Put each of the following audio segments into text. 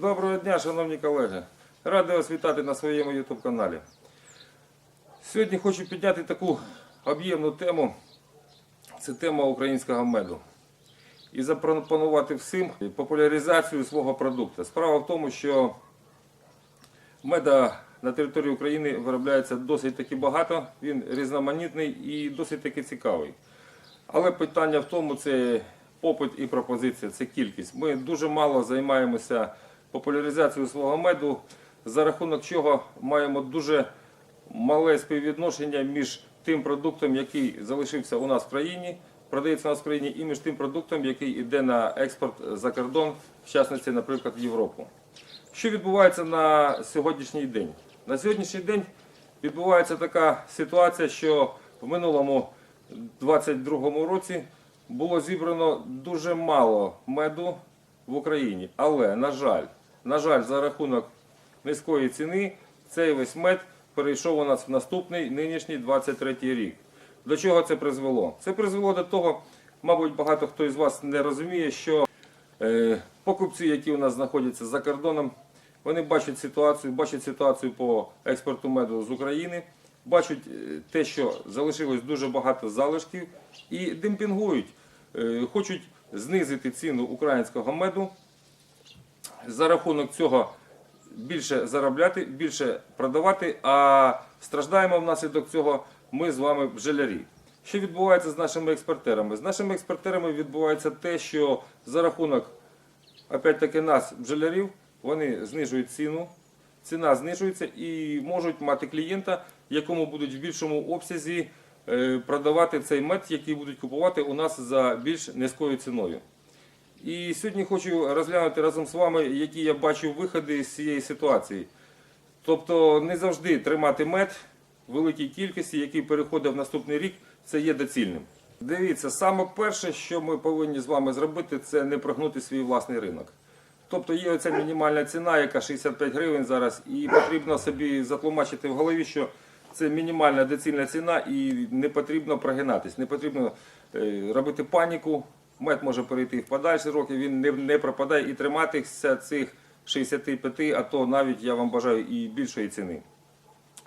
Доброго дня, шановні колеги. Радий вас вітати на своєму YouTube каналі. Сьогодні хочу підняти таку об'ємну тему. Це тема українського меду. І запропонувати всім популяризацію свого продукту. Справа в тому, що меда на території України виробляється досить таки багато, він різноманітний і досить таки цікавий. Але питання в тому, це попит і пропозиція, це кількість. Ми дуже мало займаємося популяризацією свого меду, за рахунок чого маємо дуже мале співвідношення між тим продуктом, який залишився у нас в країні, продається у нас в країні, і між тим продуктом, який йде на експорт за кордон, в частності, наприклад, в Європу. Що відбувається на сьогоднішній день? На сьогоднішній день відбувається така ситуація, що в минулому 22 році було зібрано дуже мало меду в Україні. Але, на жаль, на жаль, за рахунок низької ціни цей весь мед перейшов у нас в наступний нинішній 23 рік. До чого це призвело? Це призвело до того, мабуть, багато хто із вас не розуміє, що Е, Покупці, які у нас знаходяться за кордоном, вони бачать ситуацію, бачать ситуацію по експорту меду з України, бачать е, те, що залишилось дуже багато залишків, і демпінгують, Е, хочуть знизити ціну українського меду, за рахунок цього більше заробляти, більше продавати, а страждаємо внаслідок цього ми з вами бджолярі. Що відбувається з нашими експортерами? З нашими експортерами відбувається те, що за рахунок опять-таки нас, бджолярів, вони знижують ціну, ціна знижується і можуть мати клієнта, якому будуть в більшому обсязі е, продавати цей мед, який будуть купувати у нас за більш низькою ціною. І сьогодні хочу розглянути разом з вами, які я бачу виходи з цієї ситуації. Тобто не завжди тримати мед в великій кількості, який переходить в наступний рік, це є доцільним. Дивіться, саме перше, що ми повинні з вами зробити, це не прогнути свій власний ринок. Тобто є оця мінімальна ціна, яка 65 гривень зараз, і потрібно собі затлумачити в голові, що це мінімальна доцільна ціна і не потрібно прогинатись, не потрібно е, робити паніку. Мед може перейти в подальші роки, він не, не пропадає і триматися цих 65, а то навіть я вам бажаю і більшої ціни.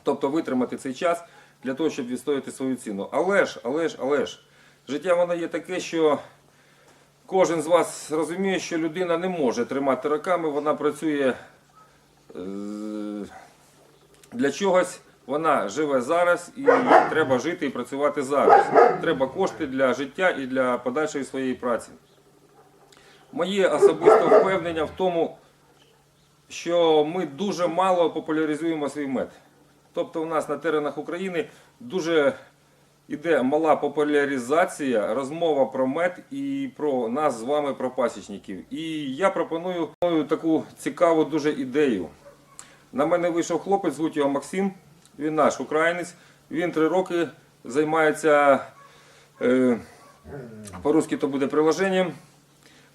Тобто витримати цей час для того, щоб відстояти свою ціну. Але ж, але ж, але ж, життя воно є таке, що кожен з вас розуміє, що людина не може тримати роками, вона працює е, для чогось, вона живе зараз і треба жити і працювати зараз. Треба кошти для життя і для подальшої своєї праці. Моє особисте впевнення в тому, що ми дуже мало популяризуємо свій мед. Тобто у нас на теренах України дуже іде мала популяризація, розмова про мед і про нас з вами, про пасічників. І я пропоную таку цікаву дуже ідею. На мене вийшов хлопець, звуть його Максим, він наш українець. Він три роки займається, е, по-русски то буде приложенням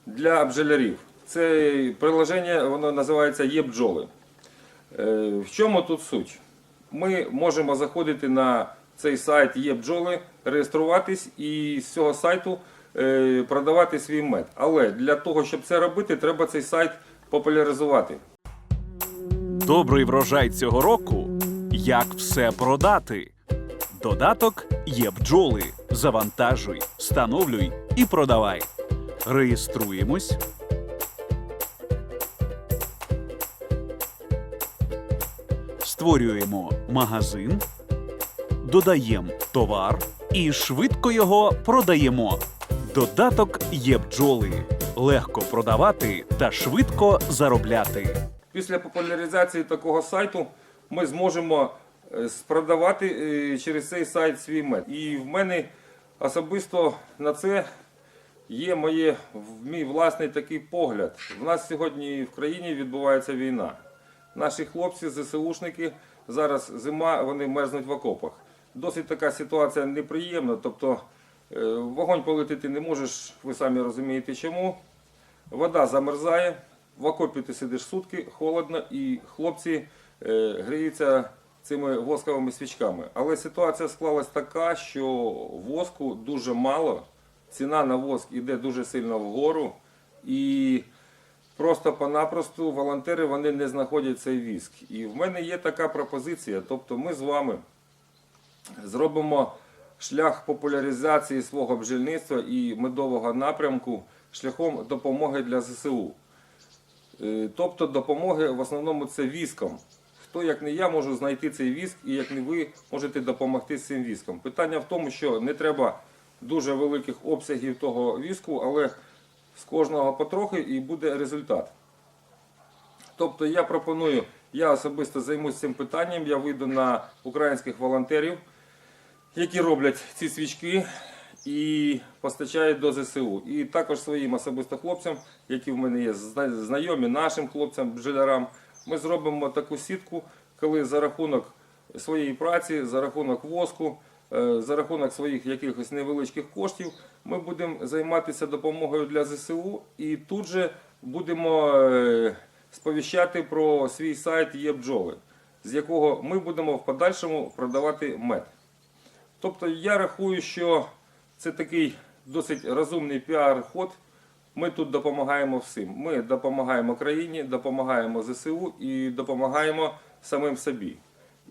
для бджолярів. Це приложення воно називається є бджоли. Е, В чому тут суть? Ми можемо заходити на цей сайт є бджоли, реєструватись і з цього сайту е, продавати свій мед. Але для того, щоб це робити, треба цей сайт популяризувати. Добрий врожай цього року. Як все продати? Додаток є бджоли. Завантажуй, встановлюй і продавай. Реєструємось. Створюємо магазин, додаємо товар і швидко його продаємо. Додаток є бджоли. Легко продавати та швидко заробляти. Після популяризації такого сайту ми зможемо е, продавати е, через цей сайт свій мед. І в мене особисто на це є моє, мій власний такий погляд. В нас сьогодні в країні відбувається війна. Наші хлопці, ЗСУшники, зараз зима, вони мерзнуть в окопах. Досить така ситуація неприємна. Тобто е, вогонь полетити не можеш, ви самі розумієте чому. Вода замерзає, в окопі ти сидиш сутки, холодно, і хлопці е, гріються цими восковими свічками. Але ситуація склалась така, що воску дуже мало, ціна на воск іде дуже сильно вгору. І Просто-понапросту волонтери вони не знаходять цей віск. І в мене є така пропозиція. Тобто ми з вами зробимо шлях популяризації свого бджільництва і медового напрямку шляхом допомоги для ЗСУ. Е, Тобто допомоги в основному це віском. Хто, як не я, можу знайти цей віск, і як не ви можете допомогти з цим віском. Питання в тому, що не треба дуже великих обсягів того віску, але з кожного потрохи і буде результат. Тобто я пропоную, я особисто займусь цим питанням, я вийду на українських волонтерів, які роблять ці свічки і постачають до ЗСУ. І також своїм особисто хлопцям, які в мене є знайомі, нашим хлопцям, бджолярам, ми зробимо таку сітку, коли за рахунок своєї праці, за рахунок воску, е, за рахунок своїх якихось невеличких коштів, ми будемо займатися допомогою для ЗСУ і тут же будемо е, сповіщати про свій сайт є з якого ми будемо в подальшому продавати мед. Тобто я рахую, що це такий досить розумний піар-ход. Ми тут допомагаємо всім. Ми допомагаємо країні, допомагаємо ЗСУ і допомагаємо самим собі.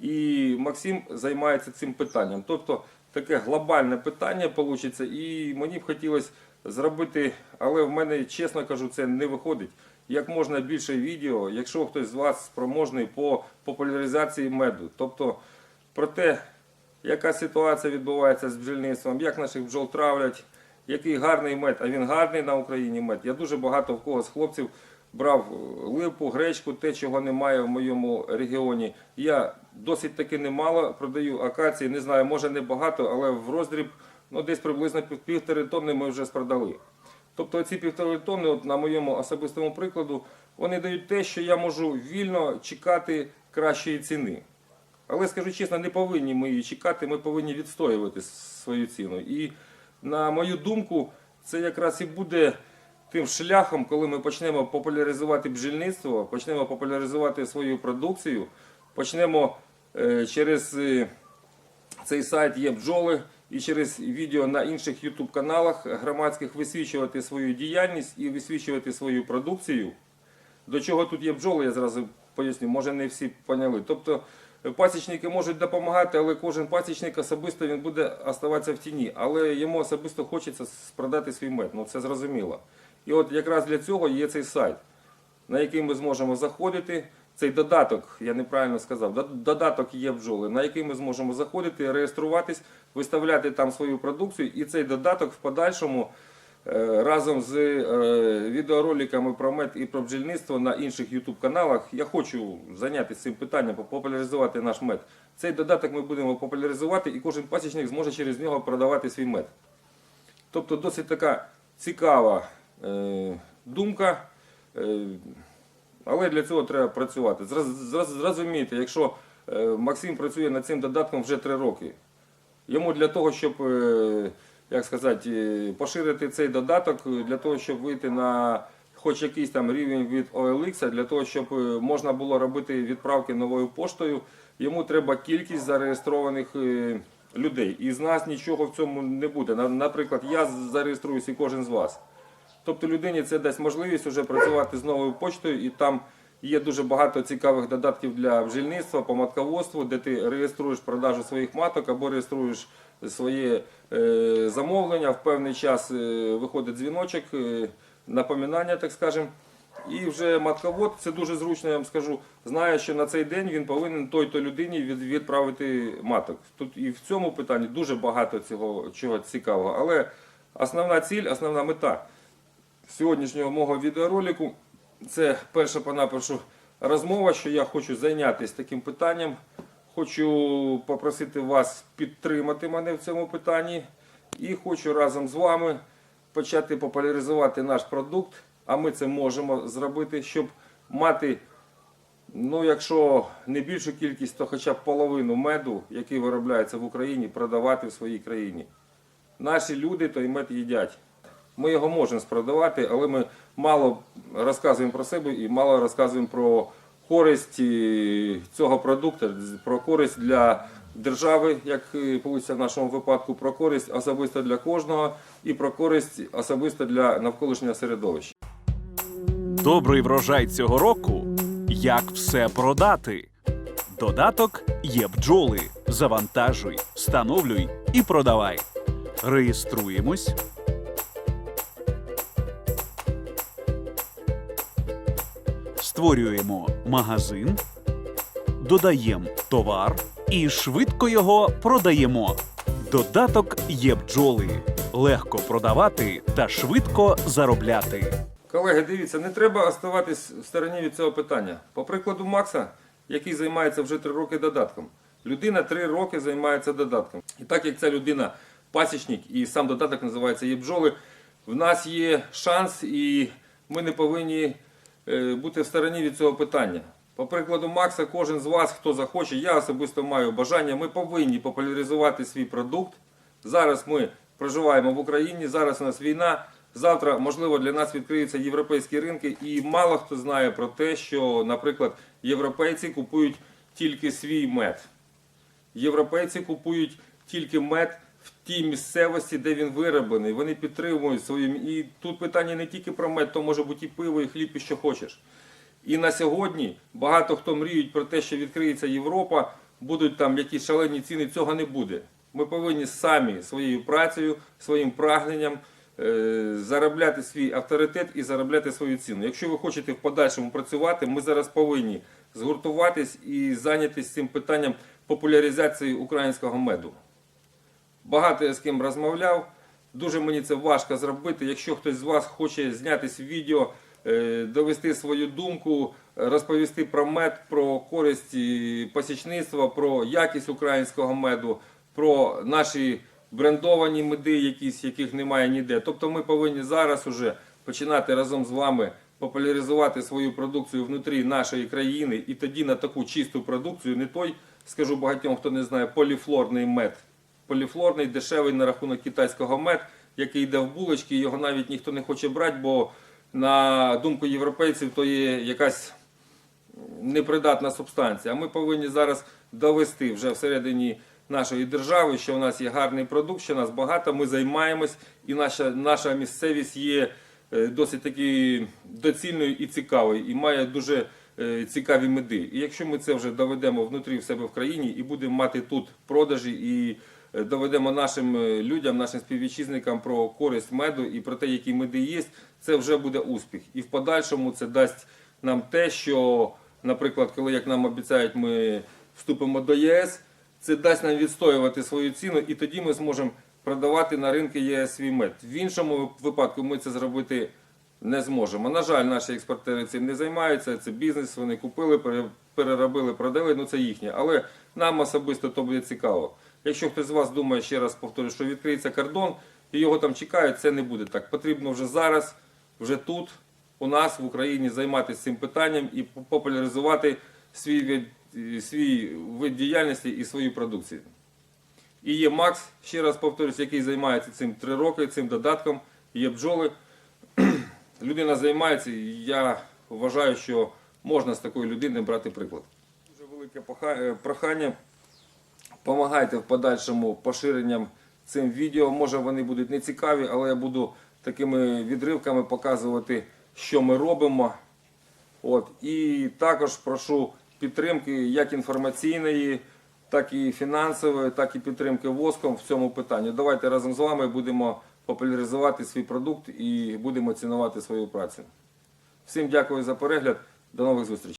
І Максим займається цим питанням. Тобто таке глобальне питання вийде, і мені б хотілося зробити, але в мене, чесно кажу, це не виходить. Як можна більше відео, якщо хтось з вас спроможний по популяризації меду. Тобто про те, яка ситуація відбувається з бджільництвом, як наших бджол травлять, який гарний мед, а він гарний на Україні мед. Я дуже багато в кого з хлопців брав е, липу, гречку, те, чого немає в моєму регіоні. Я досить таки немало продаю акації, не знаю, може не багато, але в роздріб ну, десь приблизно пів- півтори тонни ми вже спродали. Тобто ці півтори тонни, от на моєму особистому прикладу, вони дають те, що я можу вільно чекати кращої ціни. Але скажу чесно, не повинні ми її чекати, ми повинні відстоювати свою ціну. І на мою думку, це якраз і буде тим шляхом, коли ми почнемо популяризувати бджільництво, почнемо популяризувати свою продукцію, почнемо е, через е, цей сайт є бджоли і через відео на інших YouTube каналах громадських висвічувати свою діяльність і висвічувати свою продукцію. До чого тут є бджоли, я зразу поясню, може не всі поняли. Тобто пасічники можуть допомагати, але кожен пасічник особисто він буде оставатися в тіні. Але йому особисто хочеться продати свій мед. Ну це зрозуміло. І от якраз для цього є цей сайт, на який ми зможемо заходити. Цей додаток, я неправильно сказав, додаток є бджоли, на який ми зможемо заходити, реєструватись, виставляти там свою продукцію, і цей додаток в подальшому разом з е, відеороликами про мед і про бджільництво на інших YouTube каналах. Я хочу зайнятися цим питанням, популяризувати наш мед. Цей додаток ми будемо популяризувати, і кожен пасічник зможе через нього продавати свій мед. Тобто досить така цікава е, думка. Е, але для цього треба працювати. Зрозумійте, якщо е, Максим працює над цим додатком вже 3 роки, Йому для того, щоб е, як сказати, поширити цей додаток, для того, щоб вийти на хоч якийсь там рівень від OLX, для того, щоб е, можна було робити відправки новою поштою, йому треба кількість зареєстрованих е, людей. І з нас нічого в цьому не буде. Наприклад, я зареєструюсь і кожен з вас. Тобто людині це дасть можливість вже працювати з новою почтою, і там є дуже багато цікавих додатків для бджільництва, по матководству, де ти реєструєш продажу своїх маток або реєструєш своє е, замовлення. В певний час е, виходить дзвіночок, е, напоминання, так скажемо. І вже матковод, це дуже зручно, я вам скажу, знає, що на цей день він повинен той-то людині відправити маток. Тут і в цьому питанні дуже багато цього чого цікавого. Але основна ціль, основна мета сьогоднішнього мого відеоролику це перша понапершу розмова, що я хочу зайнятися таким питанням. Хочу попросити вас підтримати мене в цьому питанні і хочу разом з вами почати популяризувати наш продукт. А ми це можемо зробити, щоб мати, ну якщо не більшу кількість, то хоча б половину меду, який виробляється в Україні, продавати в своїй країні. Наші люди той мед їдять. Ми його можемо спродавати, але ми мало розказуємо про себе і мало розказуємо про користь е, цього продукту, про користь для держави, як вийде в нашому випадку, про користь особисто для кожного і про користь особисто для навколишнього середовища. добрий врожай цього року? Як все продати? Додаток є бджоли. Завантажуй, встановлюй і продавай. Реєструємось. Створюємо магазин, додаємо товар і швидко його продаємо. Додаток є бджоли. Легко продавати та швидко заробляти. Колеги, дивіться, не треба оставатись в стороні від цього питання. По прикладу Макса, який займається вже три роки додатком. Людина три роки займається додатком. І так як ця людина пасічник і сам додаток називається є бджоли, в нас є шанс, і ми не повинні бути в стороні від цього питання. По прикладу Макса, кожен з вас, хто захоче, я особисто маю бажання, ми повинні популяризувати свій продукт. Зараз ми проживаємо в Україні, зараз у нас війна. Завтра, можливо, для нас відкриються європейські ринки, і мало хто знає про те, що, наприклад, європейці купують тільки свій мед. Європейці купують тільки мед тій місцевості, де він вироблений. Вони підтримують свою. І тут питання не тільки про мед, то може бути і пиво, і хліб, і що хочеш. І на сьогодні багато хто мріють про те, що відкриється Європа, будуть там якісь шалені ціни. Цього не буде. Ми повинні самі своєю працею, своїм прагненням е, заробляти свій авторитет і заробляти свою ціну. Якщо ви хочете в подальшому працювати, ми зараз повинні згуртуватись і зайнятися цим питанням популяризації українського меду. Багато я з ким розмовляв. Дуже мені це важко зробити. Якщо хтось з вас хоче знятись відео, е, довести свою думку, розповісти про мед, про користь і пасічництва, про якість українського меду, про наші брендовані меди, якісь, яких немає ніде. Тобто ми повинні зараз уже починати разом з вами популяризувати свою продукцію внутрі нашої країни і тоді на таку чисту продукцію, не той, скажу багатьом, хто не знає, поліфлорний мед поліфлорний, дешевий на рахунок китайського мед, який йде в булочки, його навіть ніхто не хоче брати, бо на думку європейців то є якась непридатна субстанція. А ми повинні зараз довести вже всередині нашої держави, що у нас є гарний продукт, що нас багато, ми займаємось, і наша, наша місцевість є е, досить таки доцільною і цікавою, і має дуже е, цікаві меди. І якщо ми це вже доведемо внутрі в себе в країні і будемо мати тут продажі і доведемо нашим е, людям, нашим співвітчизникам про користь меду і про те, які меди є, це вже буде успіх. І в подальшому це дасть нам те, що, наприклад, коли як нам обіцяють, ми вступимо до ЄС, це дасть нам відстоювати свою ціну, і тоді ми зможемо продавати на ринки ЄС свій мед. В іншому випадку ми це зробити не зможемо. На жаль, наші експортери цим не займаються. Це бізнес. Вони купили, переробили, продали. Ну це їхнє. Але нам особисто то буде цікаво. Якщо хтось з вас думає, ще раз повторю, що відкриється кордон і його там чекають, це не буде так. Потрібно вже зараз, вже тут, у нас в Україні займатися цим питанням і популяризувати свій вид, свій вид діяльності і свою продукцію. І є Макс, ще раз повторюсь, який займається цим три роки, цим додатком. Є бджоли. Людина займається, і я вважаю, що можна з такої людини брати приклад. Дуже велике е, прохання. Помагайте в подальшому поширенням цим відео. Може вони будуть не цікаві, але я буду такими відривками показувати, що ми робимо. От. І також прошу підтримки як інформаційної, так і фінансової, так і підтримки воском в цьому питанні. Давайте разом з вами будемо популяризувати свій продукт і будемо цінувати свою працю. Всім дякую за перегляд. До нових зустрічей.